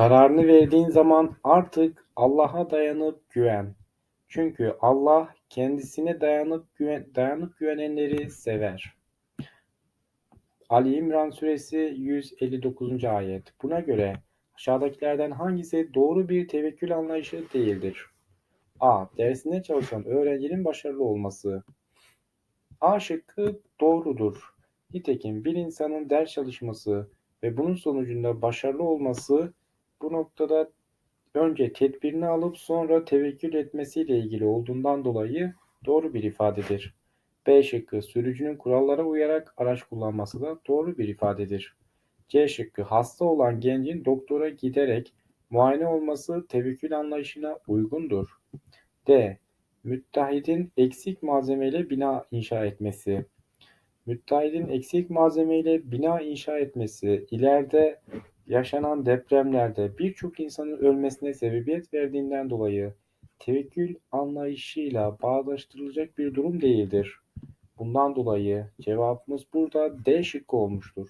Kararını verdiğin zaman artık Allah'a dayanıp güven. Çünkü Allah kendisine dayanıp güven, dayanıp güvenenleri sever. Ali İmran suresi 159. ayet. Buna göre aşağıdakilerden hangisi doğru bir tevekkül anlayışı değildir? A. Dersine çalışan öğrencinin başarılı olması. A şıkkı doğrudur. Nitekim bir insanın ders çalışması ve bunun sonucunda başarılı olması bu noktada önce tedbirini alıp sonra tevekkül etmesiyle ilgili olduğundan dolayı doğru bir ifadedir. B şıkkı sürücünün kurallara uyarak araç kullanması da doğru bir ifadedir. C şıkkı hasta olan gencin doktora giderek muayene olması tevekkül anlayışına uygundur. D. Müteahhidin eksik malzemeyle bina inşa etmesi. Müteahhidin eksik malzemeyle bina inşa etmesi ileride yaşanan depremlerde birçok insanın ölmesine sebebiyet verdiğinden dolayı tevekkül anlayışıyla bağdaştırılacak bir durum değildir. Bundan dolayı cevabımız burada D şıkkı olmuştur.